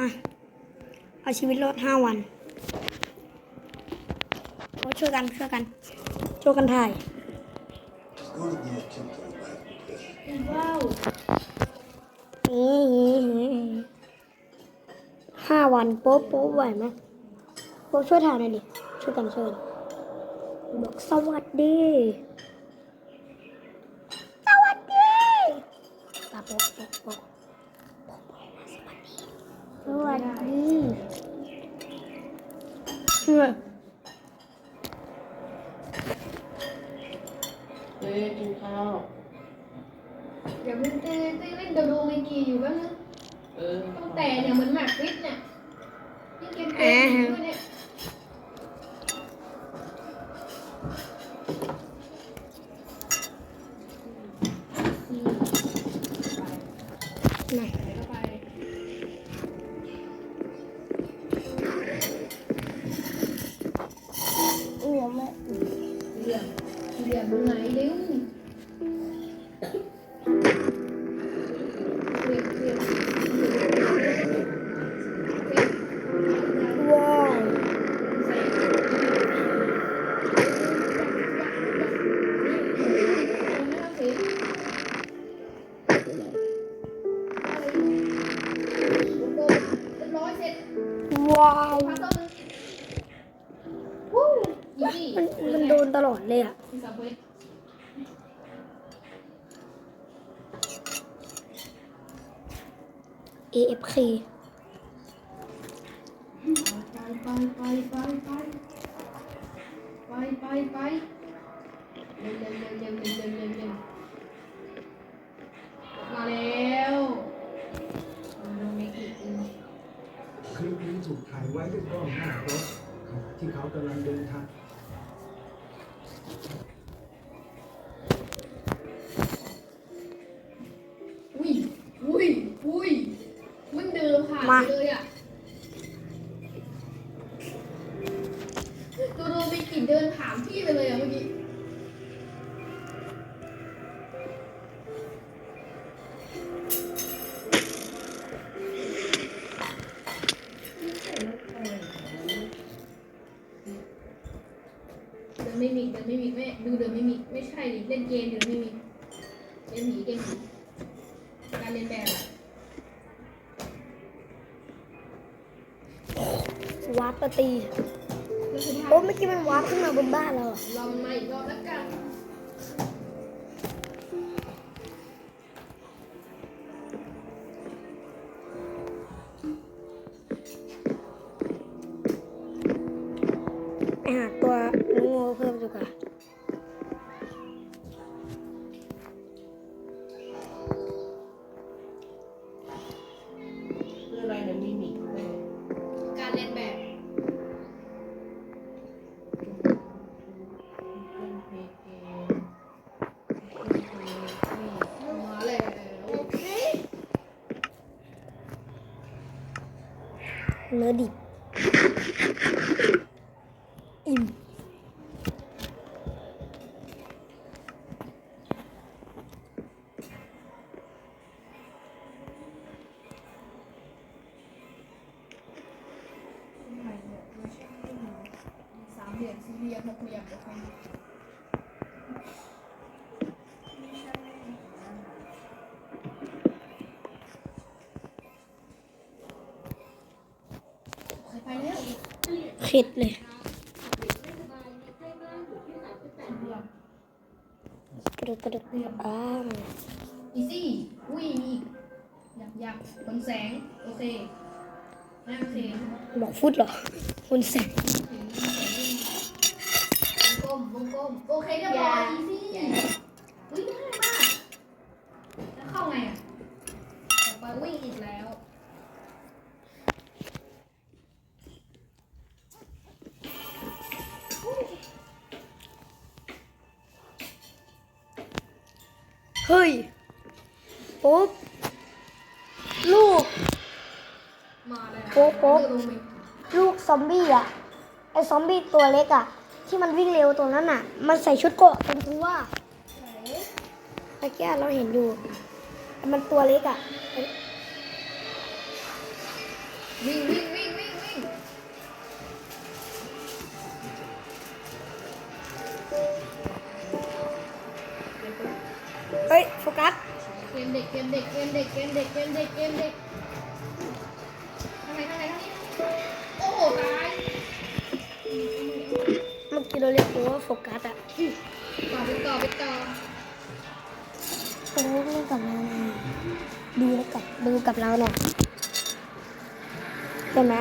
มาเอาชีวิตรอดห้าวันโอ้ช่วยกันช่วยกันช่วยกันถ่ายว้าวห้าวันโป๊ะโป๊ะไหวไหมโป๊ะช่วยถ่ายหน่อยดิช่วยกันช่วยกันบอกสวัสดี สวัสดีปาโป๊ะโป๊ะโป๊ะ วัสดีเชื่อเฮ้ยกินข้าวเดี๋ยวมันตีตีเล่นเดี๋ยวดูไม่กี่อยู่แป๊บนึงเออตั้งแต่เนี่ยเหมือนแมปฟิตเนี่ยนี่เกมเกมอยู่ด้วยเนี่ย giờ giờ bữa nay nếu Wow. มันมันโดนตลอดเลยอะ AFK ไปไปไปไปไปไปไปเร็วเร็วเร็วเร็วเร็วเร็วเร็ว มาไปเลยอะตัวโดเมกิเดินผ่านพี่ไปเลยอะเมื่อกี้เดินไม่มีเดินไม่มีไม่ดูเดินไม่มีไม่ใช่ดิเล่นเกมเดินไม่มีเกมหนีเกมหนีการเรียนแบบ วาร์ปปตีก็คือถ้าโอ้เมื่อกี้มันวาร์ปขึ้นมาบนบ้านเราอะลองมาอีกรอบแล้วกัน เนื้อดิบ อิ่ม สามเหลี่ยมสี่เหลี่ยมหกเหลี่ยม เข็ดเลย กระดึกกระดึกอ้าวอีซี่อุ้ยมีหยักหยักบนแสง โอเคไม่โอเคบอกฟุตเหรอคุณแสงวงกลมวงกลมโอเคเรียบร้อยอีซี่ ฮ้ยปุ๊บลูกมาแล้วโป๊ะโป๊ะเดินลงไปลูกซอมบี้อะไอซอมบี้ตัวเล็กอะที่มันวิ่งเร็วตัวนั้นอะมันใส่ชุดเกราะเป็นตัวเมื่อกี้เราเห็นอยู่ มันตัวเล็กอะวิ่งวิ่งวิ่งวิ่งวิ่ง กัสเกมเด็กเกมเด็กเกมเด็กเกมเด็กเกมเด็กเกมเด็กทำไมทำไมทำไมโอ้โหตายเมื่อกี้เราเรียกตัวว่าโฟกัสอะต่อไปต่อไปต่อโอ้เล่นกับเราหน่อยดูแล้วกับดูกับเราหน่อยใช่ไหม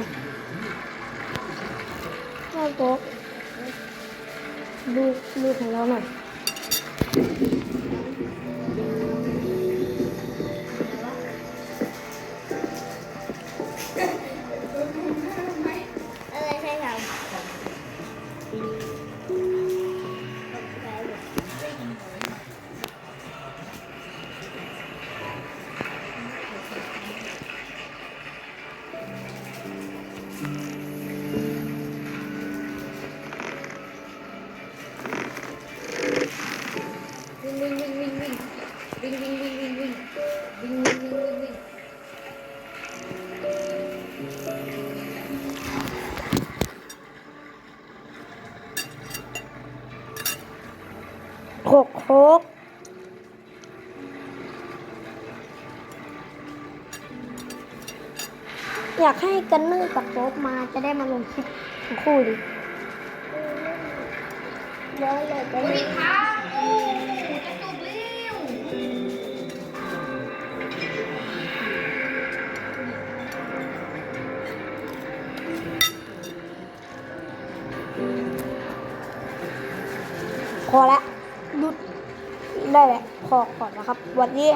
เราโป๊กดูดูของเราหน่อย วิ่งวิ่งวิ่งวิ่งวิ่งวิ่งวิ่งวิ่งวิ่งวิ่งวิ่งวิ่งวิ่งวิ่งหกโคกอยากให้กันเนอร์กับโป๊ปมาจะได้มาลงคลิปทั้งคู่ดิเยอะเลยโอ้ยผิด พอละหยุดได้แหละพอก่อนนะครับ วันนี้